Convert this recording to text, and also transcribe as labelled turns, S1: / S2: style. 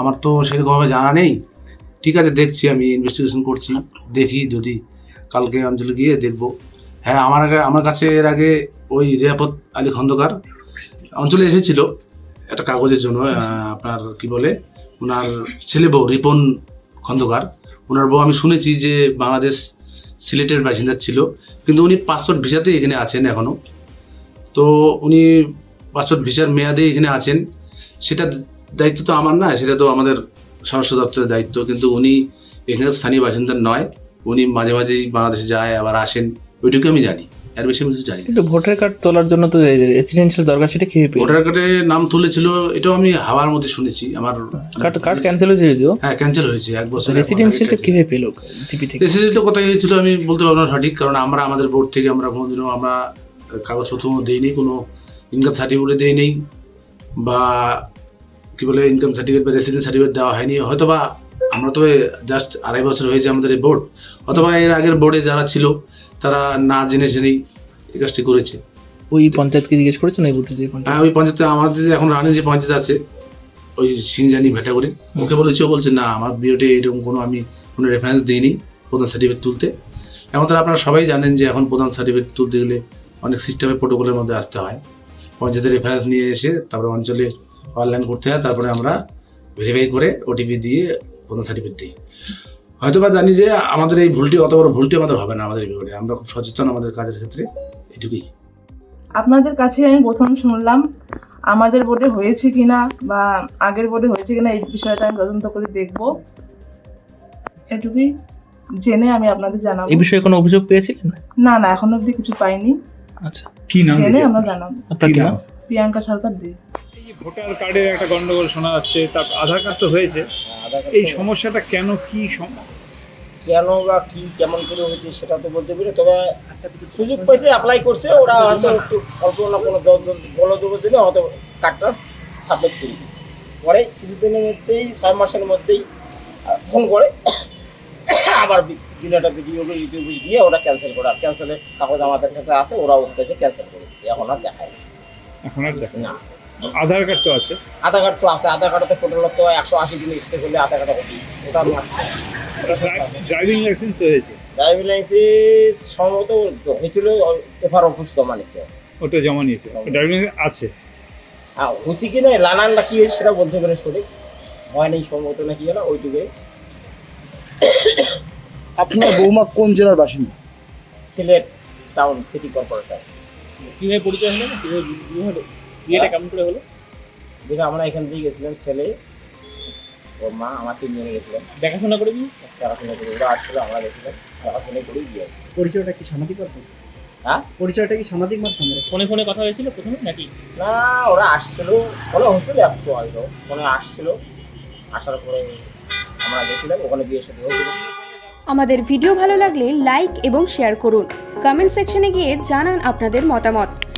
S1: আমার তো সেরকমভাবে জানা নেই। ঠিক আছে, দেখছি, আমি ইনভেস্টিগেশন করছি, দেখি যদি কালকে অঞ্চলে গিয়ে দেখব। হ্যাঁ আমার আগে আমার কাছে এর আগে ওই রিয়াপত আলী খন্দকার অঞ্চলে এসেছিল একটা কাগজের জন্য আপনার কি বলে ওনার ছেলে বউ, রিপন খন্দকার। ওনার বউ, আমি শুনেছি যে বাংলাদেশ সিলেটের বাসিন্দা ছিল, কিন্তু উনি পাসপোর্ট ভিসাতেই এখানে আছেন এখনও তো উনি পাসপোর্ট ভিসার মেয়াদে এখানে আছেন। সেটা দায়িত্ব তো আমার না সেটা তো আমাদের স্বরাষ্ট্র দপ্তরের দায়িত্ব কিন্তু উনি এখানে স্থানীয় বাসিন্দা নয় উনি মাঝে মাঝেই বাংলাদেশে যায় আবার আসেন ওইটুকু আমি জানি এর বেশি কিছু জানি
S2: কিন্তু ভোটার কার্ড তোলার জন্য তো রেসিডেন্সিয়াল দরকার সেটা পেল?
S1: ভোটার কার্ডে নাম তুলেছিল এটাও আমি হাওয়ার মধ্যে শুনেছি আমার
S2: কার্ড কার্ড ক্যান্সেল হয়েছে যদিও?
S1: হ্যাঁ ক্যান্সেল হয়েছে এক বছর
S2: রেসিডেন্সিয়ালটা কীভাবে পেল জিপি থেকে?
S1: রেসিডেন্সিয়াল কোথায় হয়েছিল আমি বলতে পারব না সঠিক কারণ আমরা আমাদের বোর্ড থেকে আমরা কোনোদিনও আমরা কাগজপত্র দিইনি কোনো ইনকাম সার্টিফিকেট দিই নেই বা কি বলে ইনকাম সার্টিফিকেট বা রেসিডেন্স সার্টিফিকেট দেওয়া হয়নি। হয়তো বা আমরা তো জাস্ট আড়াই বছর হয়েছে আমাদের এই বোর্ড অথবা এর আগের বোর্ডে যারা ছিল তারা না জেনে জেনেই এই কাজটি করেছে।
S2: ওই পঞ্চায়েতকে জিজ্ঞেস করেছেন এই বুথে যে
S1: হ্যাঁ ওই পঞ্চায়েতে আমাদের যে এখন রানিং যে পঞ্চায়েত আছে ওই সিংজানি ভেটাগুড়ি ওকে বলেছি ও বলছে না আমার বিওটে এরকম কোনো আমি কোনো রেফারেন্স দিইনি প্রধান সার্টিফিকেট তুলতে। এখন তো আপনারা সবাই জানেন যে এখন প্রধান সার্টিফিকেট তুলতে গেলে অনেক সিস্টেমে প্রোটোকলের মধ্যে আসতে হয়। পঞ্চায়েতের রেফারেন্স নিয়ে এসে তারপরে অঞ্চলে অনলাইন করতে হয় তারপরে আমরা ভেরিফাই করে ওটিপি দিয়ে প্রধান সার্টিফিকেট দিই। হয়তো বা জানি যে আমাদের এই ভুলটি অত বড় ভুলটি আমাদের হবে না আমাদের বিভাগে আমরা খুব সচেতন আমাদের কাজের ক্ষেত্রে এটুকুই।
S3: আপনাদের কাছে আমি প্রথম শুনলাম আমাদের বোর্ডে হয়েছে কিনা বা আগের বোর্ডে হয়েছে কিনা এই বিষয়টা আমি তদন্ত করে দেখব। এটুকুই জেনে আমি আপনাদের জানাব।
S2: এই বিষয়ে কোনো অভিযোগ পেয়েছিলেন?
S3: না না এখন অবধি কিছু পাইনি।
S2: আচ্ছা।
S4: কি নাম
S3: জেনে আমরা জানাব।
S2: আপনার কি নাম?
S3: প্রিয়াঙ্কা সরকার দি।
S4: ভোটার কার্ডের একটা গন্ডগোল শোনা যাচ্ছে তার আধার কার্ড তো হয়েছে। এই সমস্যাটা কেন কি
S5: কেন বা কি কেমন করে হয়েছে সেটা তো বলতে পারি তবে সুযোগ পাইছে অ্যাপ্লাই করছে ওরা হয়তো একটু অল্প না কোনো বলদবের জন্য হয়তো কার্ডটা সাবমিট করি পরে কিছুদিনের মধ্যেই ছয় মাসের মধ্যেই ফোন করে আবার দিনটা ভিডিও ইউটিউবে গিয়ে ওরা ক্যান্সেল করা ক্যান্সেলের কাগজ আমাদের কাছে আছে ওরা ওর কাছে ক্যান্সেল করে দিচ্ছে এখন আর দেখায় না।
S4: এখন আর
S5: না।
S4: আধার কার্ড তো আছে।
S5: আধার কার্ড তো আছে আধার কার্ডে টোটাল তো একশো আশি দিন স্টে করলে আধার কার্ড হবে ওটা
S4: ড্রাইভিং লাইসেন্স হয়েছে?
S5: ড্রাইভিং লাইসেন্স সম্ভবত হয়েছিল এফআর অফিস জমা নিয়েছে।
S4: ওটা জমা নিয়েছে। ড্রাইভিং লাইসেন্স আছে?
S5: হ্যাঁ হচ্ছে কি না লানানটা কি হয়েছে সেটা বলতে পারে সঠিক। হয় নাই সম্ভবত নাকি যেন ওইটুকু
S6: আপনার বৌমা কোন জেলার বাসিন্দা?
S5: Sylhet town city corporation.
S2: কীভাবে পরিচয় হলো? কীভাবে হলো? বিয়েটা কেমন করে হলো?
S5: যেটা আমরা এখান থেকে গেছিলাম ছেলে ওর মা আমার তিনজনে গেছিলাম।
S2: দেখাশোনা করে কি
S5: দেখাশোনা করে ওরা আসছিল আমরা গেছিলাম। দেখাশোনা করেই গিয়ে
S6: পরিচয়টা কি সামাজিক মাধ্যম?
S5: হ্যাঁ?
S6: পরিচয়টা কি সামাজিক মাধ্যমে?
S2: ফোনে ফোনে কথা হয়েছিল প্রথমে নাকি?
S5: না ওরা আসছিল। ওরা হোস্টেল আসতো হয়তো। ওখানে আসছিল। আসার পরে আমরা গেছিলাম ওখানে বিয়ের সাথে হয়েছিল।
S7: আমাদের ভিডিও ভালো লাগলে লাইক এবং শেয়ার করুন। কমেন্ট সেকশনে গিয়ে জানান আপনাদের মতামত।